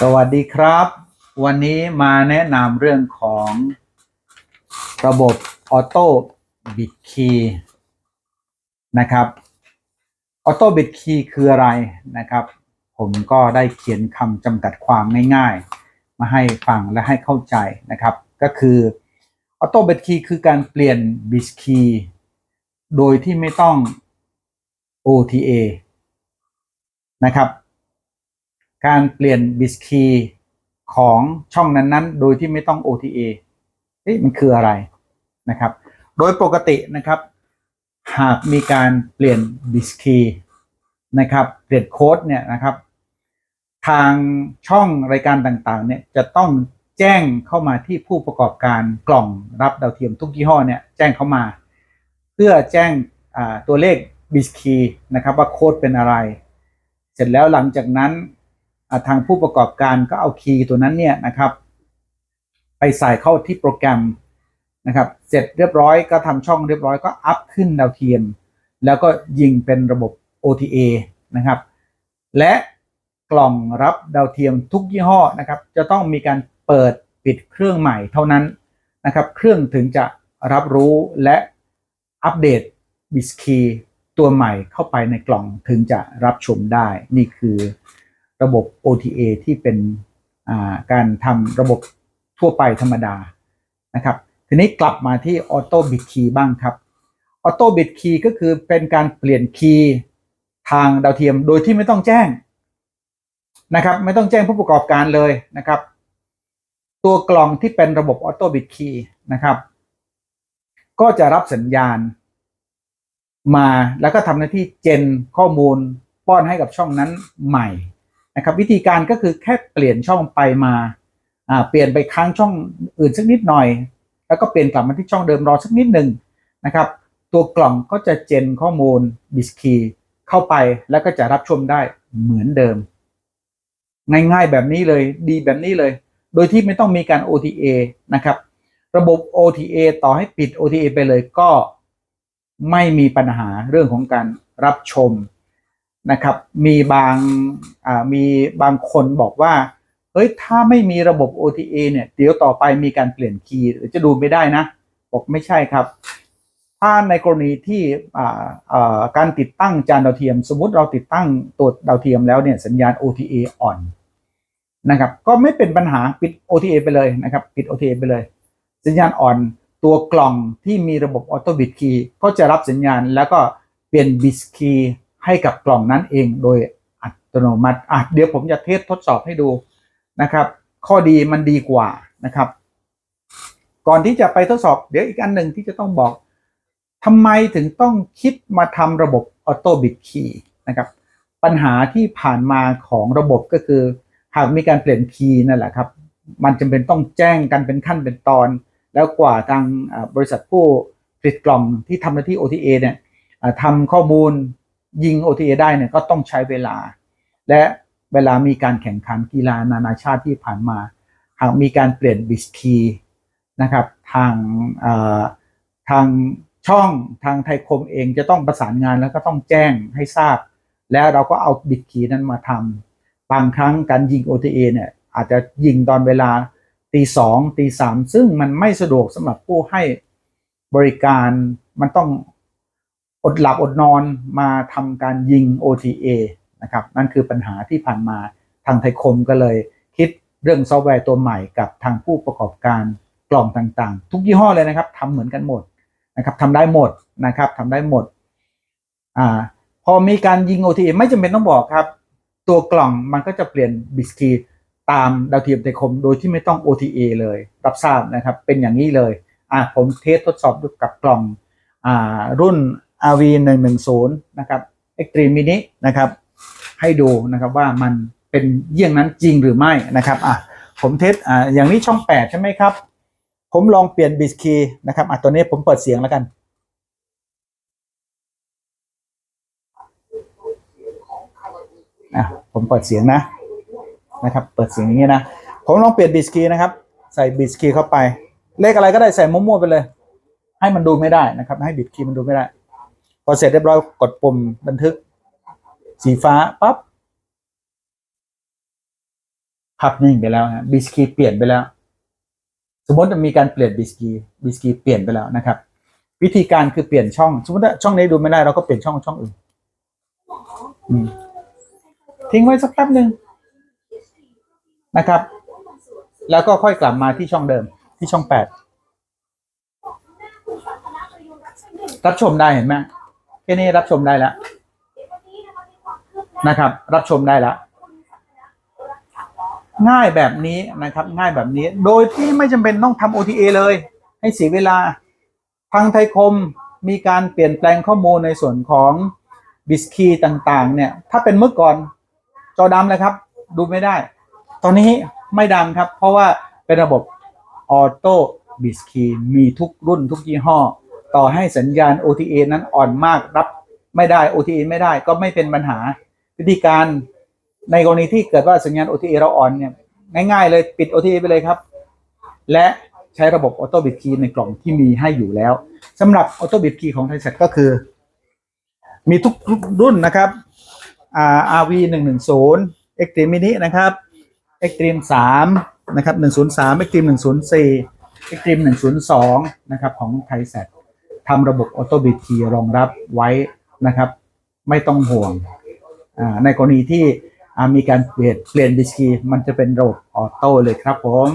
สวัสดีครับ วันนี้มาแนะนำเรื่องของระบบออโต้บิดคีย์นะครับออโต้บิดคีย์คืออะไรนะครับ ผมก็ได้เขียนคำจำกัดความง่ายๆ มาให้ฟังและให้เข้าใจนะครับ ก็คือออโต้บิดคีย์คือการเปลี่ยนบิดคีย์โดยที่ไม่ต้อง OTA นะครับ การเปลี่ยนบิสคีของช่องนั้นๆ โดยที่ไม่ต้อง OTA เอ๊ะมันคืออะไรนะครับ โดยปกตินะครับ หากมีการเปลี่ยนบิสคีนะครับ เปลี่ยนโค้ดเนี่ยนะครับ ทางช่องรายการต่างๆ เนี่ยจะต้องแจ้งเข้ามาที่ผู้ประกอบการกล่องรับดาวเทียมทุกยี่ห้อเนี่ยแจ้งเข้ามา เพื่อแจ้งตัวเลขบิสคีนะครับว่าโค้ดเป็นอะไร เสร็จแล้วหลังจากนั้น ทางผู้ประกอบการก็เอาคีย์ตัวนั้นเนี่ยนะครับ ไปใส่เข้าที่โปรแกรมนะครับ เสร็จเรียบร้อยก็ทำช่องเรียบร้อยก็อัพขึ้นดาวเทียม แล้วก็ยิงเป็นระบบ OTA นะครับ และกล่องรับดาวเทียมทุกยี่ห้อนะครับ จะต้องมีการเปิดปิดเครื่องใหม่เท่านั้นนะครับ เครื่องถึงจะรับรู้และอัปเดตบิสคีตัวใหม่เข้าไปในกล่องถึงจะรับชมได้นี่คือ ระบบ OTA ที่เป็นาการทำระบบทั่วไปธรรมดานะครับทีนี้กลับมาที่ Auto Bit Key บ้างครับ Auto Bit Key ก็คือเป็นการเปลี่ยนคีย์ทางดาวเทียมโดยที่ไม่ต้องแจ้งนะครับไม่ต้องแจ้งผู้ประกอบการเลยนะครับ ตัวกล่องที่เป็นระบบ Auto Bit Key นะครับ ก็จะรับสัญญาณมาแล้วก็ทำหน้าที่เจนข้อมูลป้อนให้กับช่องนั้นใหม่ นะครับวิธีการก็คือแค่เปลี่ยนช่องไปมาเปลี่ยนไปค้างช่องอื่นสักนิดหน่อย แล้วก็เปลี่ยนกลับมาที่ช่องเดิมรอสักนิดหนึ่งนะครับ ตัวกล่องก็จะเจนข้อมูลบิสคีเข้าไปแล้วก็จะรับชมได้เหมือนเดิม ง่ายๆแบบนี้เลยดีแบบนี้เลย โดยที่ไม่ต้องมีการ OTA นะครับ ระบบ OTA ต่อให้ปิด OTA ไปเลยก็ไม่มีปัญหาเรื่องของการรับชม นะครับ มีบางมีบางคนบอกว่า เฮ้ย ถ้าไม่มีระบบ OTA เนี่ย เดี๋ยวต่อไปมีการเปลี่ยนคีย์หรือจะดูไม่ได้นะ บอกไม่ใช่ครับ ถ้าในกรณีที่การติดตั้งจานดาวเทียม สมมติเราติดตั้งตัวดาวเทียมแล้วเนี่ยสัญญาณ OTA อ่อนนะครับ ก็ไม่เป็นปัญหาปิด OTA ไปเลยนะครับ ปิด OTA ไปเลย สัญญาณอ่อนตัวกล่องที่มีระบบออโต้บิตคีย์ก็จะรับสัญญาณแล้วก็เปลี่ยนบิตคีย์ ให้กับกล่องนั้นเองโดยอัตโนมัติอะเดี๋ยวผมจะเทสทดสอบให้ดูนะครับ ข้อดีมันดีกว่านะครับ ก่อนที่จะไปทดสอบเดี๋ยวอีกอันหนึ่งที่จะต้องบอกทำไมถึงต้องคิดมาทำระบบออโต้บิตคีย์นะครับ ปัญหาที่ผ่านมาของระบบก็คือ หากมีการเปลี่ยนคีย์นั่นแหละครับ มันจำเป็นต้องแจ้งกันเป็นขั้นเป็นตอน แล้วกว่าทางบริษัทผู้ผลิตกล่องที่ทำหน้าที่ OTA เนี่ยทำข้อมูล ยิง OTA ได้เนี่ยก็ต้องใช้เวลา และเวลามีการแข่งขันกีฬานานาชาติที่ผ่านมา หากมีการเปลี่ยนบิสคีนะครับทางทางช่องทางไทยคมเองจะต้องประสานงานแล้วก็ต้องแจ้งให้ทราบ แล้วเราก็เอาบิตคีนั้นมาทำบางครั้งการยิง OTA เนี่ยอาจจะยิงตอนเวลาตีสองตีสามซึ่งมันไม่สะดวกสำหรับผู้ให้บริการมันต้อง อดหลับอดนอนมาทำการยิง OTA นะครับนั่นคือปัญหาที่ผ่านมาทางไทยคมก็เลยคิดเรื่องซอฟต์แวร์ตัวใหม่กับทางผู้ประกอบการกล่องต่างๆ ทุกยี่ห้อเลยนะครับทำเหมือนกันหมดนะครับทำได้หมดนะครับทำได้หมดอ่าพอมีการยิง OTA ไม่จำเป็นต้องบอกครับ ตัวกล่องมันก็จะเปลี่ยนบิสกีตามดาวเทียมไทยคม โดยที่ไม่ต้อง OTA เลย รับทราบนะครับเป็นอย่างนี้เลยอะผมเทสทดสอบดูกับกล่องอ่ารุ่น RV 1 1 0นะครับ Extreme Mini นะครับ ให้ดูนะครับว่ามันเป็นเยี่ยงนั้นจริงหรือไม่นะครับอะผมเทสอ่าอย่างนี้ช่อง 8 ใช่ไหมครับ ผมลองเปลี่ยนบิสคีนะครับอะตัวนี้ผมเปิดเสียงแล้วกัน อะผมเปิดเสียงนะนะครับเปิดเสียงอย่างนี้นะ ผมลองเปลี่ยนบิสคีนะครับ ใส่บิสคีเข้าไป เลขอะไรก็ได้ใส่มั่วๆไปเลย ให้มันดูไม่ได้นะครับ ให้บิตคีย์มันดูไม่ได้ พอเสร็จเรียบร้อยกดปุ่มบันทึก สีฟ้าปั๊บภาพนิ่งไปแล้วฮะบิสกีเปลี่ยนไปแล้ว สมมติมีการเปลี่ยนบิสกีบิสกีเปลี่ยนไปแล้วนะครับ วิธีการคือเปลี่ยนช่อง สมมติว่าช่องนี้ดูไม่ได้เราก็เปลี่ยนช่องช่องอื่นทิ้งไว้สักแป๊บหนึ่งนะครับ แล้วก็ค่อยกลับมาที่ช่องเดิมที่ช่องแปดรับชมได้เห็นไหม แค่นี้รับชมได้แล้วนะครับ รับชมได้แล้วง่ายแบบนี้นะครับ ง่ายแบบนี้ โดยที่ไม่จำเป็นต้องทำ OTA เลย ให้เสียเวลาทางไทยคมมีการเปลี่ยนแปลงข้อมูลในส่วนของบิสคีต่างๆ เนี่ย ถ้าเป็นเมื่อก่อนจอดำเลยครับ ดูไม่ได้ ตอนนี้ไม่ดำครับ เพราะว่าเป็นระบบออโต้บิสคีมีทุกรุ่นทุกยี่ห้อ ต่อให้สัญญาณ OTA นั้นอ่อนมากรับไม่ได้ OTA ไม่ได้ก็ไม่เป็นปัญหา วิธีการในกรณีที่เกิดว่าสัญญาณ OTA เราอ่อนเนี่ยง่ายๆเลยปิด OTA ไปเลยครับ และใช้ระบบออโต้บิตคีในกล่องที่มีให้อยู่แล้วสำหรับออโต้บิตคีของไทยเซ็ตก็คือ มีทุกรุ่นนะครับอ่า RV 1 1 0 Extreme Mini นะครับ Extreme 3นะครับ103 Extreme 104 Extreme 102นะครับของไทยเซ็ต ทำระบบออโต้บิตคีรองรับไว้นะครับ ไม่ต้องห่วง ในกรณีที่มีการเปลี่ยนเปลี่ยนบิสกีมันจะเป็นระบบออโต้เลยครับผม